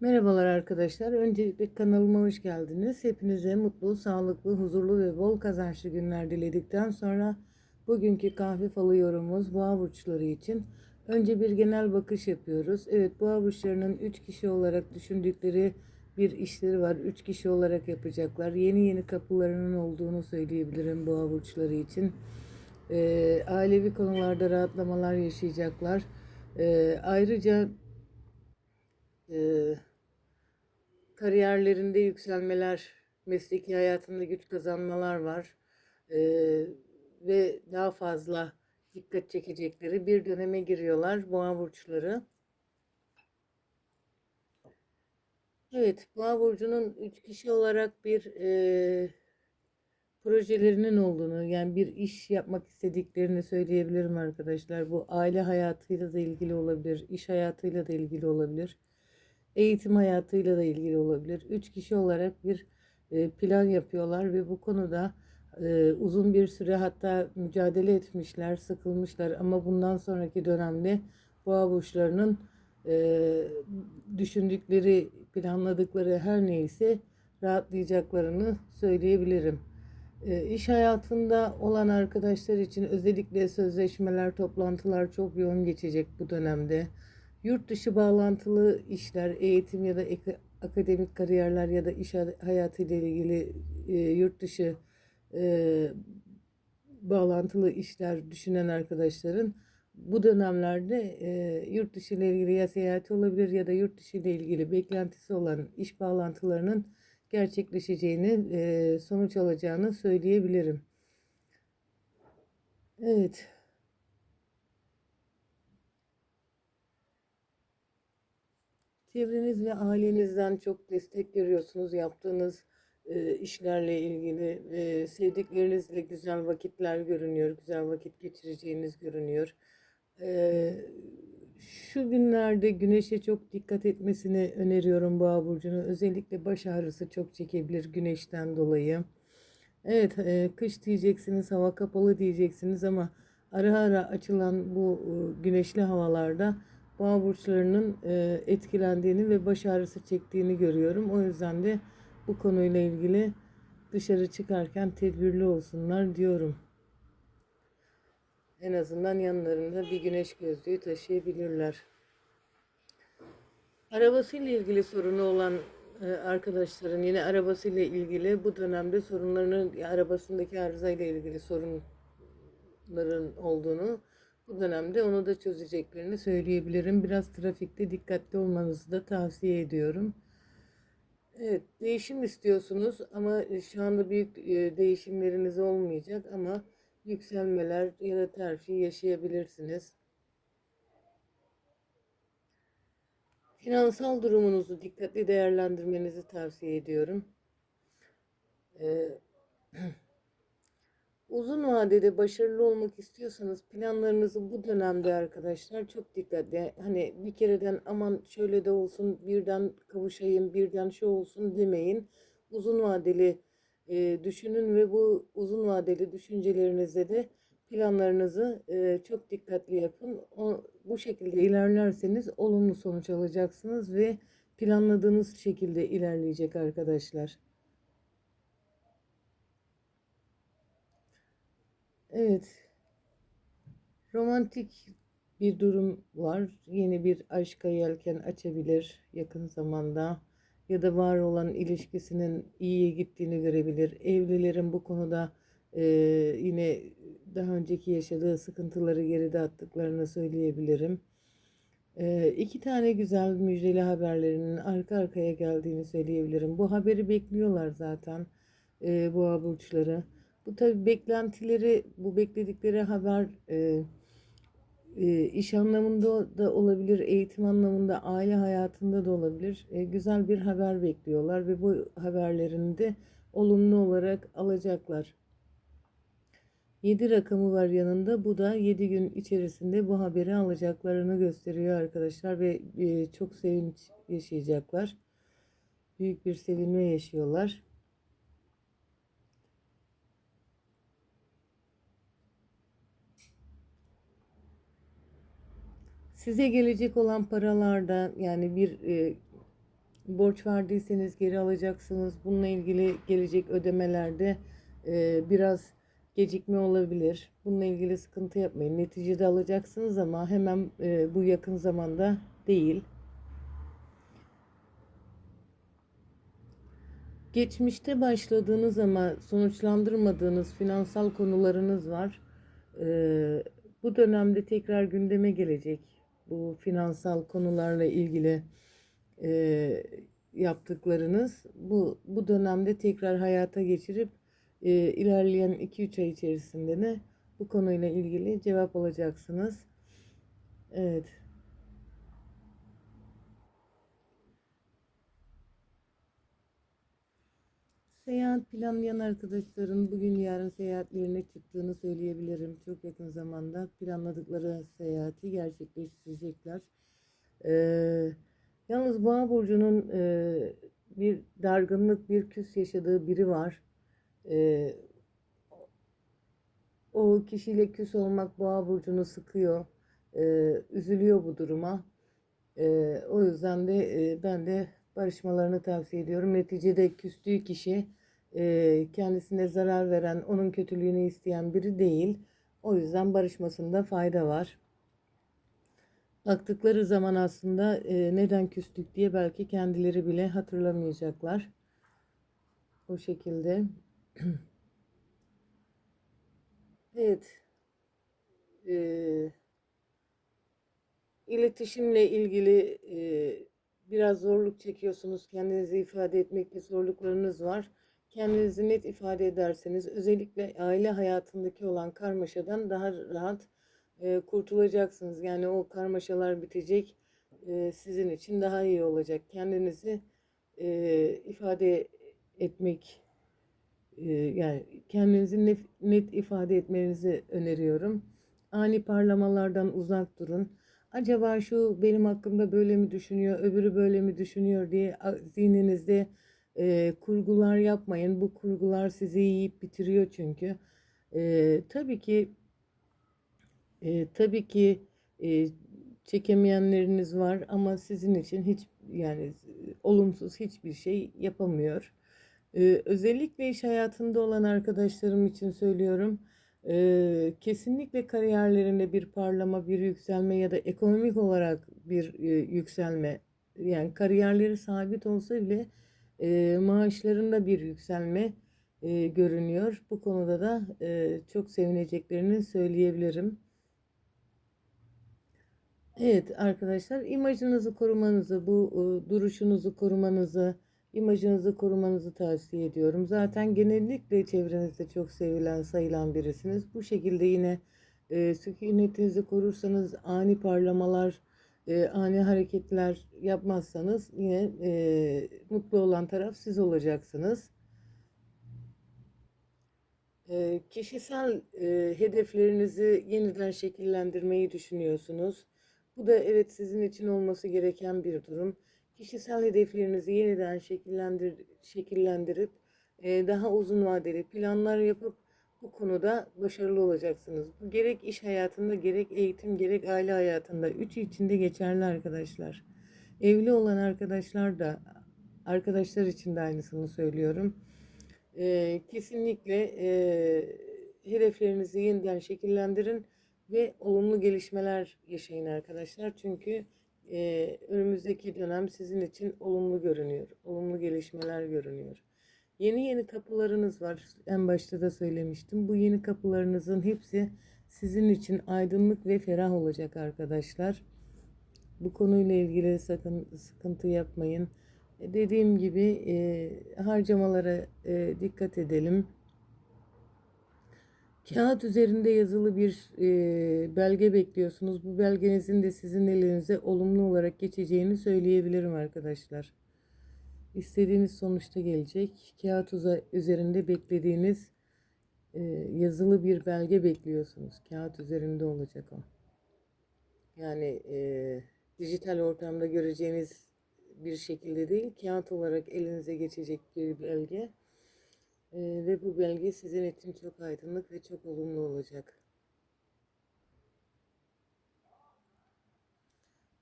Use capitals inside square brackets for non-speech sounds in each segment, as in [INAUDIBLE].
Merhabalar arkadaşlar. Öncelikle kanalıma hoş geldiniz. Hepinize mutlu, sağlıklı, huzurlu ve bol kazançlı günler diledikten sonra bugünkü kahve falı yorumumuz boğa burçları için. Önce bir genel bakış yapıyoruz. Evet boğa burçlarının 3 kişi olarak düşündükleri bir işleri var. 3 kişi olarak yapacaklar. Yeni yeni kapılarının olduğunu söyleyebilirim boğa burçları için. Ee, ailevi konularda rahatlamalar yaşayacaklar. Ee, ayrıca e, kariyerlerinde yükselmeler, mesleki hayatında güç kazanmalar var. Ee, ve daha fazla dikkat çekecekleri bir döneme giriyorlar boğa burçları. Evet, boğa burcunun üç kişi olarak bir e, projelerinin olduğunu, yani bir iş yapmak istediklerini söyleyebilirim arkadaşlar. Bu aile hayatıyla da ilgili olabilir, iş hayatıyla da ilgili olabilir eğitim hayatıyla da ilgili olabilir. Üç kişi olarak bir e, plan yapıyorlar ve bu konuda e, uzun bir süre hatta mücadele etmişler, sıkılmışlar ama bundan sonraki dönemde boğa burçlarının e, düşündükleri, planladıkları her neyse rahatlayacaklarını söyleyebilirim. İş hayatında olan arkadaşlar için özellikle sözleşmeler, toplantılar çok yoğun geçecek bu dönemde yurt dışı bağlantılı işler, eğitim ya da akademik kariyerler ya da iş hayatı ile ilgili e, yurt dışı e, bağlantılı işler düşünen arkadaşların bu dönemlerde e, yurt dışı ile ilgili ya seyahati olabilir ya da yurt dışı ile ilgili beklentisi olan iş bağlantılarının gerçekleşeceğini, e, sonuç alacağını söyleyebilirim. Evet. Çevreniz ve ailenizden çok destek görüyorsunuz yaptığınız e, işlerle ilgili. E, sevdiklerinizle güzel vakitler görünüyor, güzel vakit geçireceğiniz görünüyor. E, şu günlerde güneşe çok dikkat etmesini öneriyorum Boğa burcunu. Özellikle baş ağrısı çok çekebilir güneşten dolayı. Evet, e, kış diyeceksiniz, hava kapalı diyeceksiniz ama ara ara açılan bu e, güneşli havalarda boğa burçlarının e, etkilendiğini ve baş ağrısı çektiğini görüyorum. O yüzden de bu konuyla ilgili dışarı çıkarken tedbirli olsunlar diyorum. En azından yanlarında bir güneş gözlüğü taşıyabilirler. Arabasıyla ilgili sorunu olan e, arkadaşların yine arabasıyla ilgili bu dönemde sorunlarının arabasındaki arızayla ilgili sorunların olduğunu bu dönemde onu da çözeceklerini söyleyebilirim. Biraz trafikte dikkatli olmanızı da tavsiye ediyorum. Evet, değişim istiyorsunuz ama şu anda büyük e, değişimleriniz olmayacak ama yükselmeler ya da terfi yaşayabilirsiniz. Finansal durumunuzu dikkatli değerlendirmenizi tavsiye ediyorum. Ee, [CLEARS THROAT] Uzun vadede başarılı olmak istiyorsanız planlarınızı bu dönemde arkadaşlar çok dikkatli. Hani bir kereden aman şöyle de olsun birden kavuşayım birden şu olsun demeyin. Uzun vadeli e, düşünün ve bu uzun vadeli düşüncelerinizde de planlarınızı e, çok dikkatli yapın. O, bu şekilde ilerlerseniz olumlu sonuç alacaksınız ve planladığınız şekilde ilerleyecek arkadaşlar. Evet. Romantik bir durum var. Yeni bir aşka yelken açabilir yakın zamanda. Ya da var olan ilişkisinin iyiye gittiğini görebilir. Evlilerin bu konuda e, yine daha önceki yaşadığı sıkıntıları geride attıklarını söyleyebilirim. E, iki tane güzel müjdeli haberlerinin arka arkaya geldiğini söyleyebilirim. Bu haberi bekliyorlar zaten e, boğa burçları. Bu tabi beklentileri, bu bekledikleri haber e, e, iş anlamında da olabilir, eğitim anlamında, aile hayatında da olabilir. E, güzel bir haber bekliyorlar ve bu haberlerini de olumlu olarak alacaklar. 7 rakamı var yanında. Bu da 7 gün içerisinde bu haberi alacaklarını gösteriyor arkadaşlar ve e, çok sevinç yaşayacaklar. Büyük bir sevinme yaşıyorlar. Size gelecek olan paralarda yani bir e, borç verdiyseniz geri alacaksınız. Bununla ilgili gelecek ödemelerde e, biraz gecikme olabilir. Bununla ilgili sıkıntı yapmayın. Neticede alacaksınız ama hemen e, bu yakın zamanda değil. Geçmişte başladığınız ama sonuçlandırmadığınız finansal konularınız var. Ee, bu dönemde tekrar gündeme gelecek bu finansal konularla ilgili e, yaptıklarınız. Bu bu dönemde tekrar hayata geçirip e, ilerleyen 2-3 ay içerisinde de bu konuyla ilgili cevap alacaksınız. Evet. Seyahat planlayan arkadaşların bugün yarın seyahatlerine çıktığını söyleyebilirim. Çok yakın zamanda planladıkları seyahati gerçekleştirecekler. Ee, yalnız Boğa burcunun e, bir dargınlık, bir küs yaşadığı biri var. Ee, o kişiyle küs olmak Boğa burcunu sıkıyor. Ee, üzülüyor bu duruma. Ee, o yüzden de e, ben de barışmalarını tavsiye ediyorum. Neticede küstüğü kişi e, kendisine zarar veren, onun kötülüğünü isteyen biri değil. O yüzden barışmasında fayda var. Baktıkları zaman aslında e, neden küstük diye belki kendileri bile hatırlamayacaklar. O şekilde. [CLEARS THROAT] evet. Ee, iletişimle ilgili e, biraz zorluk çekiyorsunuz. Kendinizi ifade etmekte zorluklarınız var. Kendinizi net ifade ederseniz özellikle aile hayatındaki olan karmaşadan daha rahat e, kurtulacaksınız. Yani o karmaşalar bitecek. E, sizin için daha iyi olacak. Kendinizi e, ifade etmek e, yani kendinizi net, net ifade etmenizi öneriyorum. Ani parlamalardan uzak durun. Acaba şu benim hakkımda böyle mi düşünüyor, öbürü böyle mi düşünüyor diye zihninizde e, kurgular yapmayın. Bu kurgular sizi yiyip bitiriyor çünkü. E, tabii ki e, tabii ki e, çekemeyenleriniz var ama sizin için hiç yani olumsuz hiçbir şey yapamıyor. E, özellikle iş hayatında olan arkadaşlarım için söylüyorum. E, kesinlikle kariyerlerinde bir parlama, bir yükselme ya da ekonomik olarak bir e, yükselme yani kariyerleri sabit olsa bile e, maaşlarında bir yükselme e, görünüyor. Bu konuda da e, çok sevineceklerini söyleyebilirim. Evet arkadaşlar imajınızı korumanızı, bu e, duruşunuzu korumanızı, imajınızı korumanızı tavsiye ediyorum. Zaten genellikle çevrenizde çok sevilen, sayılan birisiniz. Bu şekilde yine e, sükunetinizi korursanız ani parlamalar, e, ani hareketler yapmazsanız yine e, mutlu olan taraf siz olacaksınız. E, kişisel e, hedeflerinizi yeniden şekillendirmeyi düşünüyorsunuz. Bu da evet sizin için olması gereken bir durum. Kişisel hedeflerinizi yeniden şekillendir, şekillendirip e, daha uzun vadeli planlar yapıp bu konuda başarılı olacaksınız. Bu gerek iş hayatında, gerek eğitim, gerek aile hayatında. Üçü içinde geçerli arkadaşlar. Evli olan arkadaşlar da, arkadaşlar için de aynısını söylüyorum. Ee, kesinlikle e, hedeflerinizi yeniden şekillendirin ve olumlu gelişmeler yaşayın arkadaşlar. Çünkü e, önümüzdeki dönem sizin için olumlu görünüyor. Olumlu gelişmeler görünüyor. Yeni yeni kapılarınız var. En başta da söylemiştim. Bu yeni kapılarınızın hepsi sizin için aydınlık ve ferah olacak arkadaşlar. Bu konuyla ilgili sakın sıkıntı yapmayın. E, dediğim gibi e, harcamalara e, dikkat edelim. Kağıt üzerinde yazılı bir e, belge bekliyorsunuz. Bu belgenizin de sizin elinize olumlu olarak geçeceğini söyleyebilirim arkadaşlar istediğiniz sonuçta gelecek. Kağıt üzerinde beklediğiniz e, yazılı bir belge bekliyorsunuz. Kağıt üzerinde olacak o. Yani e, dijital ortamda göreceğiniz bir şekilde değil, kağıt olarak elinize geçecek bir belge. E, ve bu belge sizin için çok aydınlık ve çok olumlu olacak.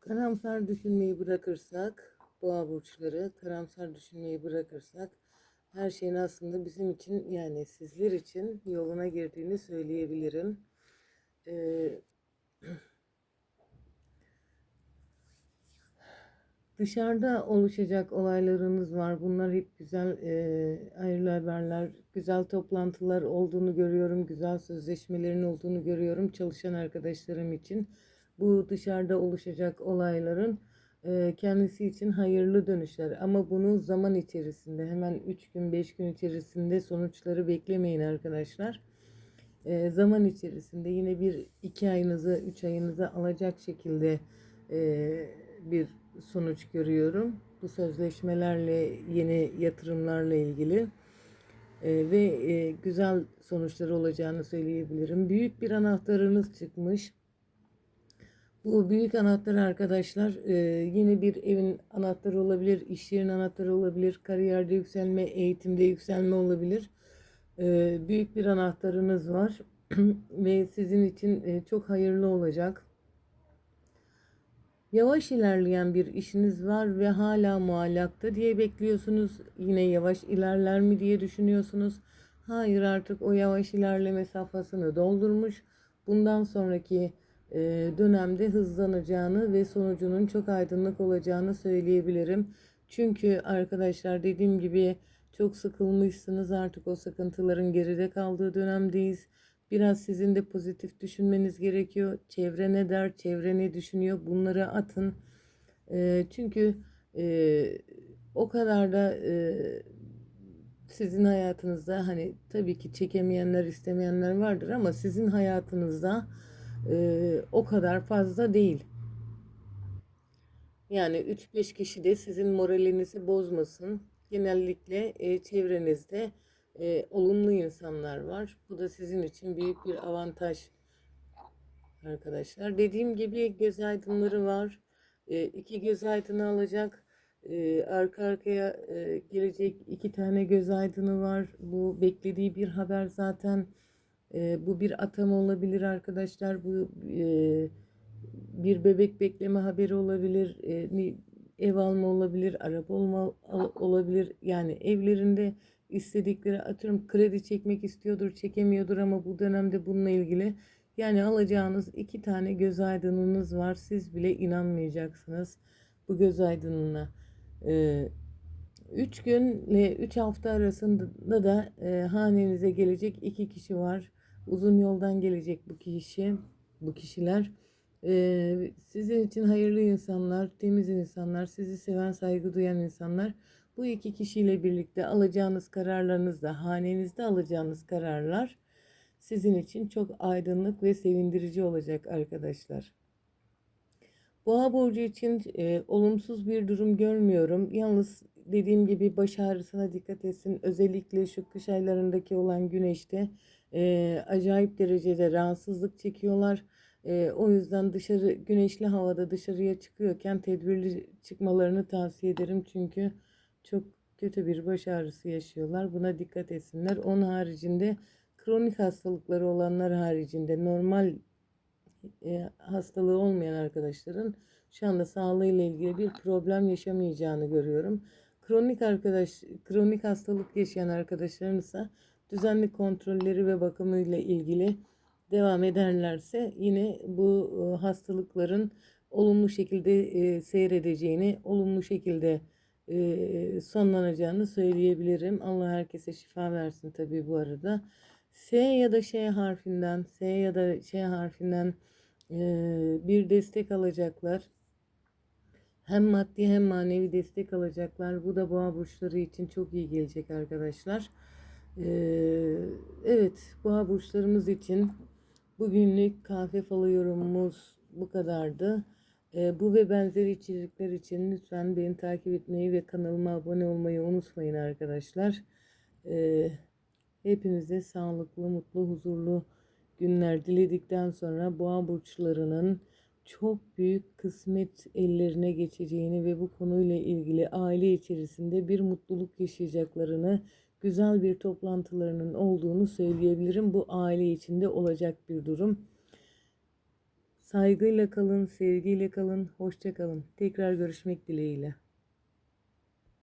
Karamsar düşünmeyi bırakırsak boğa burçları karamsar düşünmeyi bırakırsak her şeyin aslında bizim için yani sizler için yoluna girdiğini söyleyebilirim. Ee, [CLEARS THROAT] Dışarıda oluşacak olaylarınız var. Bunlar hep güzel e, hayırlı haberler, güzel toplantılar olduğunu görüyorum. Güzel sözleşmelerin olduğunu görüyorum çalışan arkadaşlarım için. Bu dışarıda oluşacak olayların e, kendisi için hayırlı dönüşler. Ama bunu zaman içerisinde hemen 3 gün 5 gün içerisinde sonuçları beklemeyin arkadaşlar. E, zaman içerisinde yine bir 2 ayınızı 3 ayınızı alacak şekilde e, bir sonuç görüyorum. Bu sözleşmelerle, yeni yatırımlarla ilgili e, ve e, güzel sonuçları olacağını söyleyebilirim. Büyük bir anahtarınız çıkmış. Bu büyük anahtar arkadaşlar e, yine bir evin anahtarı olabilir, iş yerinin anahtarı olabilir, kariyerde yükselme, eğitimde yükselme olabilir. E, büyük bir anahtarınız var [CLEARS THROAT] ve sizin için e, çok hayırlı olacak. Yavaş ilerleyen bir işiniz var ve hala muallakta diye bekliyorsunuz. Yine yavaş ilerler mi diye düşünüyorsunuz. Hayır artık o yavaş ilerleme safhasını doldurmuş. Bundan sonraki e, dönemde hızlanacağını ve sonucunun çok aydınlık olacağını söyleyebilirim. Çünkü arkadaşlar dediğim gibi çok sıkılmışsınız artık o sıkıntıların geride kaldığı dönemdeyiz. Biraz sizin de pozitif düşünmeniz gerekiyor. Çevre ne der, çevre ne düşünüyor bunları atın. E, çünkü e, o kadar da e, sizin hayatınızda hani tabii ki çekemeyenler, istemeyenler vardır ama sizin hayatınızda e, o kadar fazla değil. Yani 3-5 kişi de sizin moralinizi bozmasın. Genellikle e, çevrenizde e, olumlu insanlar var. Bu da sizin için büyük bir avantaj arkadaşlar. Dediğim gibi göz aydınları var. E, iki göz aydını alacak. E, arka arkaya e, gelecek iki tane göz aydını var. Bu beklediği bir haber zaten. E, bu bir atama olabilir arkadaşlar. Bu e, bir bebek bekleme haberi olabilir. E, ev alma olabilir. Araba olma olabilir. Yani evlerinde istedikleri atıyorum kredi çekmek istiyordur çekemiyordur ama bu dönemde bununla ilgili yani alacağınız iki tane göz aydınınız var siz bile inanmayacaksınız bu göz aydınına. Ee, üç günle üç hafta arasında da e, hanenize gelecek iki kişi var. Uzun yoldan gelecek bu kişi, bu kişiler. Ee, sizin için hayırlı insanlar, temiz insanlar, sizi seven, saygı duyan insanlar. Bu iki kişiyle birlikte alacağınız kararlarınızda, hanenizde alacağınız kararlar sizin için çok aydınlık ve sevindirici olacak arkadaşlar. Boğa burcu için e, olumsuz bir durum görmüyorum. Yalnız dediğim gibi baş ağrısına dikkat etsin. Özellikle şu kış aylarındaki olan güneşte e, acayip derecede rahatsızlık çekiyorlar. E, o yüzden dışarı güneşli havada dışarıya çıkıyorken tedbirli çıkmalarını tavsiye ederim. Çünkü çok kötü bir baş ağrısı yaşıyorlar. Buna dikkat etsinler. Onun haricinde kronik hastalıkları olanlar haricinde normal e, hastalığı olmayan arkadaşların şu anda sağlığıyla ilgili bir problem yaşamayacağını görüyorum. Kronik arkadaş kronik hastalık yaşayan arkadaşların ise düzenli kontrolleri ve bakımıyla ilgili devam ederlerse yine bu e, hastalıkların olumlu şekilde e, seyredeceğini, olumlu şekilde e, sonlanacağını söyleyebilirim. Allah herkese şifa versin tabii bu arada. S ya da Ş harfinden, S ya da Ş harfinden e, bir destek alacaklar. Hem maddi hem manevi destek alacaklar. Bu da boğa burçları için çok iyi gelecek arkadaşlar. Ee, evet boğa burçlarımız için bugünlük kahve falı yorumumuz bu kadardı. E, bu ve benzeri içerikler için lütfen beni takip etmeyi ve kanalıma abone olmayı unutmayın arkadaşlar. E, hepinize sağlıklı, mutlu, huzurlu günler diledikten sonra boğa burçlarının çok büyük kısmet ellerine geçeceğini ve bu konuyla ilgili aile içerisinde bir mutluluk yaşayacaklarını, güzel bir toplantılarının olduğunu söyleyebilirim. Bu aile içinde olacak bir durum. Saygıyla kalın, sevgiyle kalın, hoşça kalın. Tekrar görüşmek dileğiyle.